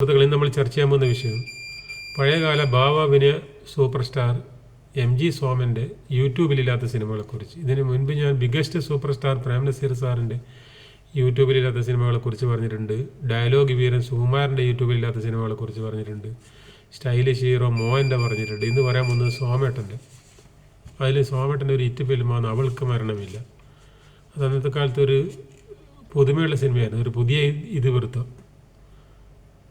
സുഹൃത്തുക്കളെ നമ്മൾ ചർച്ച ചെയ്യാൻ പോകുന്ന വിഷയം. പഴയകാല ഭാവാഭിനയ സൂപ്പർ സ്റ്റാർ എം ജി സോമന്റെ യൂട്യൂബിലില്ലാത്ത സിനിമകളെക്കുറിച്ച്. ഇതിന് മുൻപ് ഞാൻ biggest super star Prem Nazir സാറിന്റെ യൂട്യൂബിലില്ലാത്ത സിനിമകളെക്കുറിച്ച് പറഞ്ഞിട്ടുണ്ട്. ഡയലോഗ് വീരൻ സുകുമാരന്റെ യൂട്യൂബിലില്ലാത്ത സിനിമകളെക്കുറിച്ച് പറഞ്ഞിട്ടുണ്ട്. സ്റ്റൈലിഷ് ഹീറോ മോഹന്റെ പറഞ്ഞിട്ടുണ്ട്. ഇന്ന് പറയാൻ പോകുന്നത് സോമേട്ടന്റെ അതിൽ സോമേട്ടന്റെ ഒരു ഇറ്റ് ഫിലിമാണ് അവൾക്ക് മരണമില്ല. അത് അന്നത്തെ കാലത്ത് ഒരു പുതുമയുള്ള സിനിമയായിരുന്നു. ഒരു പുതിയ ഇതിവൃത്തം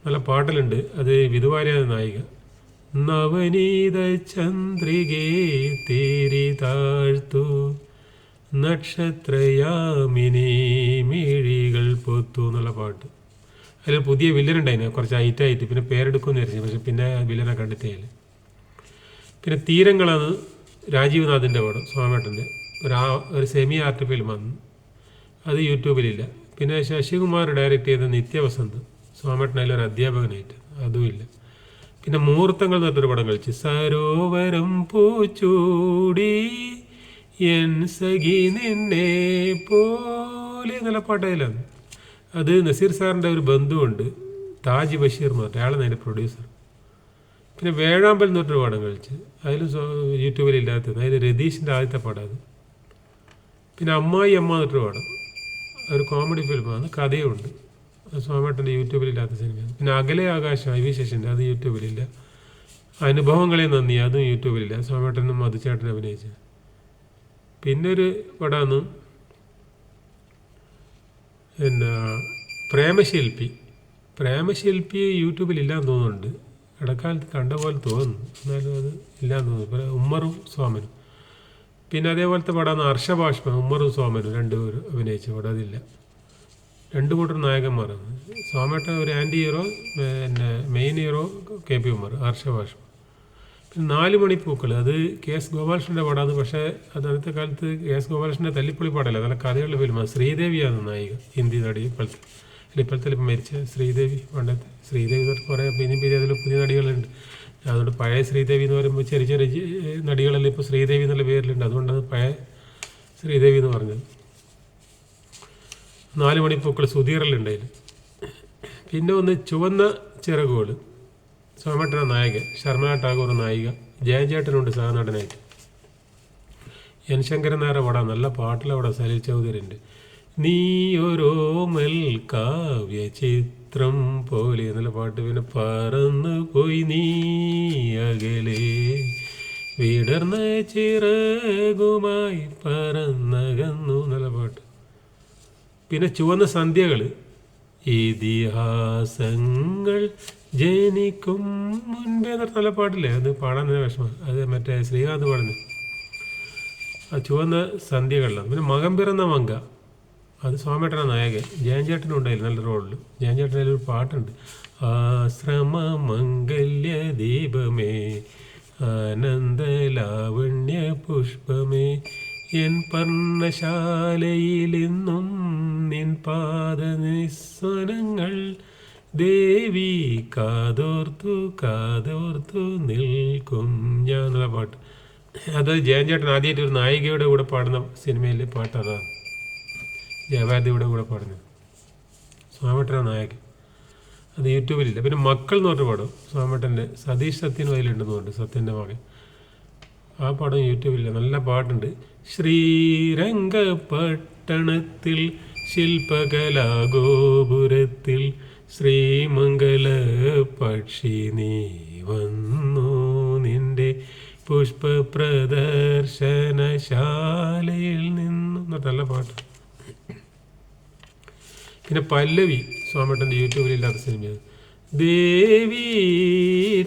നല്ല പാട്ടിലുണ്ട്. അത് വിധുവാര്യ നായിക. നവനീത ചന്ദ്രികേ തേരി താഴ്ത്തു. നക്ഷത്രയാമിനി മിഴികൾ പൊത്തു എന്നുള്ള പാട്ട്. അതിൽ പുതിയ വില്ലനുണ്ടായിരുന്നു. കുറച്ച് ഹൈറ്റായിട്ട്. പിന്നെ പേരെടുക്കുമെന്ന് വിചാരിച്ചു. പക്ഷെ പിന്നെ വില്ലനെ കണ്ടെത്തിയാൽ പിന്നെ തീരങ്ങളാണ് രാജീവ്നാഥിന്റെ പടം സ്വാമേട്ടന്റെ ഒരു ആ ഒരു സെമി ആർട്ട് ഫിലിമാണ് അത് യൂട്യൂബിലില്ല. പിന്നെ ശശികുമാർ ഡയറക്റ്റ് ചെയ്ത നിത്യവസന്ത്. സ്വാമേട്ടൻ ഒരു അധ്യാപകനായിട്ട്. അതുമില്ല. പിന്നെ മുഹൂർത്തങ്ങൾ എന്ന് പറഞ്ഞൊരു പടം കളിച്ച് സരോവരം പൂച്ചൂടി എൻ സഖി നിന്നെ പോലെ എന്നുള്ള പാട്ടയിലാണ് അത് നസീർ സാറിന്റെ ഒരു ബന്ധുവുണ്ട് താജ് ബഷീർ എന്ന് പറഞ്ഞിട്ട്. അയാളാണ് അതിന്റെ പ്രൊഡ്യൂസർ പിന്നെ വേഴാമ്പൽ എന്ന് പറഞ്ഞൊരു പടം കളിച്ച് അതിലും യൂട്യൂബിൽ ഇല്ലാത്തത് അതിൽ രതീഷിന്റെ ആദ്യത്തെ പടം അത്. പിന്നെ അമ്മായി അമ്മ എന്നിട്ടൊരു പടം. ഒരു കോമഡി ഫിലിമാണ് കഥയുണ്ട്. അത് സോമേട്ടന്റെ യൂട്യൂബിലില്ലാത്ത സിനിമയാണ് പിന്നെ അകലെ ആകാശം ഐ വി ശശിന്റെ അത് യൂട്യൂബിലില്ല. അനുഭവങ്ങളെ നന്ദി അതും യൂട്യൂബിലില്ല. സ്വാമേട്ടനും മധുചേട്ടനും അഭിനയിച്ച പിന്നെ ഒരു പടമാണ് പിന്നെ പ്രേമശില്പി. പ്രേമശില്പി യൂട്യൂബിലില്ലാന്ന് തോന്നുന്നുണ്ട്. ഇടക്കാലത്ത് കണ്ട പോലെ തോന്നുന്നു. എന്നാലും അത് ഇല്ലാന്ന് തോന്നുന്നു. ഉമ്മറും സ്വാമനും. പിന്നെ അതേപോലത്തെ പടമാണ് ഹർഷഭാഷ്മ ഉമ്മറും സ്വാമനും രണ്ടുപേരും അഭിനയിച്ച പടം അതില്ല. രണ്ടു കൂട്ടർ നായകന്മാരാണ് സ്വാമേട്ട ഒരു ആന്റി ഹീറോ പിന്നെ main hero K P Ummer ആർഷഭാഷ പിന്നെ നാല് മണിപ്പൂക്കൾ അത് കെ എസ് ഗോപാലകൃഷ്ണന്റെ പടമാണ്. പക്ഷേ അത് അന്നത്തെ കാലത്ത് കെ എസ് ഗോപാലകൃഷ്ണന്റെ തല്ലിപ്പൊളി പാടല്ല. നല്ല കഥയുള്ള ഫിലിമാണ് ശ്രീദേവിയാണ് നായിക ഹിന്ദി നടി ഇപ്പോഴത്തെ. അല്ല ഇപ്പോഴത്തെ ഇപ്പം മരിച്ച ശ്രീദേവി പണ്ടത്തെ ശ്രീദേവി എന്ന് കുറേ പിന്നെ പിന്നെ അതിൽ പുതിയ നടികളുണ്ട്. അതുകൊണ്ട് പഴയ ശ്രീദേവി എന്ന് പറയുമ്പോൾ ചെറിയ ചെറിയ നടികളെല്ലാം ഇപ്പോൾ ശ്രീദേവി എന്നുള്ള പേരിലുണ്ട്. അതുകൊണ്ടാണ് പഴയ ശ്രീദേവി എന്ന് പറഞ്ഞത്. നാല് മണിപ്പൂക്കൾ സുധീറിലുണ്ടായിരുന്നു പിന്നെ ഒന്ന് ചുവന്ന ചിറകുകൾ സോമേട്ടന നായകൻ. ശർമ്മ ടാഗോർ നായിക. ജയചേട്ടനുണ്ട് സഹനടനായിട്ട്. എൻ ശങ്കരൻ നായർ പടം നല്ല പാട്ടിലവിടെ പടം ചൗധരി ഉണ്ട് നീ ഓരോമൽ കാവ്യ ചിത്രം പോലെ എന്നുള്ള പാട്ട് പിന്നെ പറന്നു പോയി നീ അകലെ. വിടർന്ന ചിറകുമായി പറന്നകന്നു എന്നുള്ള പാട്ട്. പിന്നെ ചുവന്ന സന്ധ്യകൾ ഇതിഹാസങ്ങൾ ജനിക്കും മുൻപേ എന്ന് പറഞ്ഞ നല്ല പാട്ടില്ലേ? അത് പാടാൻ തന്നെ വിഷമം. അത് മറ്റേ ശ്രീകാന്ത് പാടുന്നത് ആ ചുവന്ന സന്ധ്യകളിലാണ് പിന്നെ മകം പിറന്ന മങ്ക. അത് സ്വാമിയേട്ടന നായകൻ. ജയൻചേട്ടനും ഉണ്ടായില്ല നല്ല റോളിൽ ജയൻചേട്ടനിൽ ഒരു പാട്ടുണ്ട്. ആശ്രമ മംഗല്യ ദീപമേ ആനന്ദ ലാവണ്യ പുഷ്പമേ എൻ പർണശാലയിലെന്നും നിൻ പാദ നിസ്വനങ്ങൾ ദേവി കാതോർത്തു കാതോർത്തു നിൽക്കും. ഞാൻ എന്നുള്ള പാട്ട്. അത് ജയൻചേട്ടൻ ആദ്യമായിട്ട് ഒരു നായികയുടെ കൂടെ പാടുന്ന സിനിമയിലെ പാട്ട് അതാണ് ജയവാദിയുടെ കൂടെ പാടുന്നത്. സ്വാമിട്ടന നായകൻ. അത് യൂട്യൂബിലില്ല. പിന്നെ മക്കൾ എന്ന് പറഞ്ഞ പാടും സ്വാമിട്ടന്റെ സതീഷ് സത്യൻ അതിലുണ്ടെന്ന് പറഞ്ഞു സത്യന്റെ മകൻ. ആ പടം യൂട്യൂബില്ല നല്ല പാട്ടുണ്ട്. ശ്രീരംഗപട്ടണത്തിൽ ശില്പകലാഗോപുരത്തിൽ ശ്രീമംഗല പക്ഷി നീ വന്നു നിന്റെ പുഷ്പ പ്രദർശനശാലയിൽ നിന്നും നല്ല പാട്ട്. പിന്നെ പല്ലവി സ്വാമിട്ടന്റെ യൂട്യൂബിലില്ലാത്ത സിനിമയാണ്. ദേവീ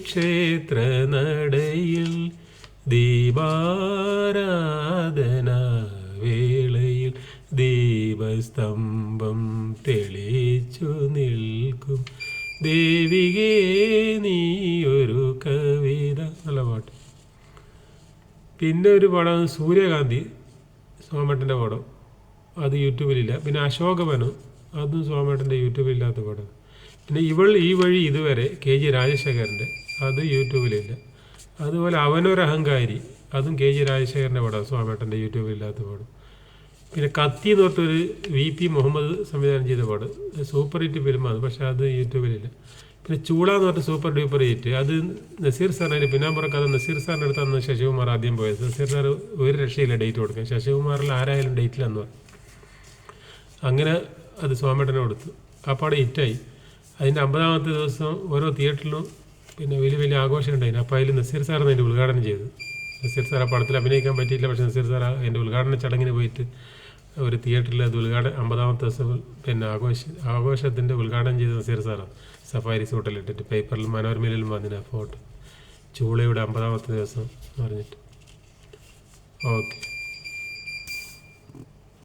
ക്ഷേത്ര നടയിൽ ദീപാരാധന വേളയിൽ ദീപസ്തംഭം തെളിച്ചു നിൽക്കും. ദേവികേ നീ ഒരു കവിത. നല്ല പാട്ട്. പിന്നെ ഒരു പടം സൂര്യകാന്തി സോമേട്ടന്റെ പടം. അത് യൂട്യൂബിലില്ല. പിന്നെ അശോകവനം അതും സോമേട്ടന്റെ യൂട്യൂബിലില്ലാത്ത പടം. പിന്നെ ഇവൾ ഈ വഴി ഇതുവരെ കെ ജി രാജശേഖരന്റെ. അത് യൂട്യൂബിലില്ല. അതുപോലെ അവനൊരു അഹങ്കാരി. അതും കെ ജി രാജശേഖരന്റെ പടം സ്വാമേട്ടന്റെ യൂട്യൂബിലില്ലാത്ത പടം. പിന്നെ കത്തി എന്ന് പറഞ്ഞൊരു വി പി മുഹമ്മദ് സംവിധാനം ചെയ്ത പടം. സൂപ്പർ ഹിറ്റ് ഫിലിമാണ് പക്ഷെ അത് യൂട്യൂബിലില്ല പിന്നെ ചൂള എന്ന് പറഞ്ഞ സൂപ്പർ ഡ്യൂപ്പർ ഹിറ്റ്. അത് നസീർ സാറിന്റെ പിന്നാമ്പുറ കഥ നസീർ സാറിന്റെ അടുത്താണ് ശശികുമാർ ആദ്യം പോയത്. നസീർ സാർ ഒരു രക്ഷയില്ല ഡേറ്റ് കൊടുക്കാൻ. ശശികുമാറിൽ ആരായാലും ഡേറ്റിലെന്ന് പറഞ്ഞു അങ്ങനെ അത് സ്വാമേട്ടനെ കൊടുത്തു. ആ പാട് ഹിറ്റായി. അതിന്റെ അമ്പതാമത്തെ ദിവസം ഓരോ തിയേറ്ററിലും പിന്നെ വലിയ വലിയ ആഘോഷം ഉണ്ടായിരുന്നു. അപ്പോൾ അതിൽ നസീർ സാറാണ് എന്റെ ഉദ്ഘാടനം ചെയ്തത് നസീർ സാർ ആ പടത്തിൽ അഭിനയിക്കാൻ പറ്റിയില്ല പക്ഷേ നസീർ സാർ അതിന്റെ ഉദ്ഘാടന ചടങ്ങിന് പോയിട്ട് ഒരു തിയേറ്ററിൽ അത് ഉദ്ഘാടനം അമ്പതാമത്തെ ദിവസം പിന്നെ ആഘോഷ ആഘോഷത്തിന്റെ ഉദ്ഘാടനം ചെയ്ത നസീർ സാറാണ് സഫാരി സൂട്ടിലിട്ടിട്ട് പേപ്പറിൽ മനോരമയിലും വന്നിന് ആ ഫോട്ടോ. ചൂളയുടെ അമ്പതാമത്തെ ദിവസം പറഞ്ഞിട്ട്. ഓക്കെ.